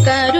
buscar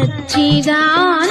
सच्चिदान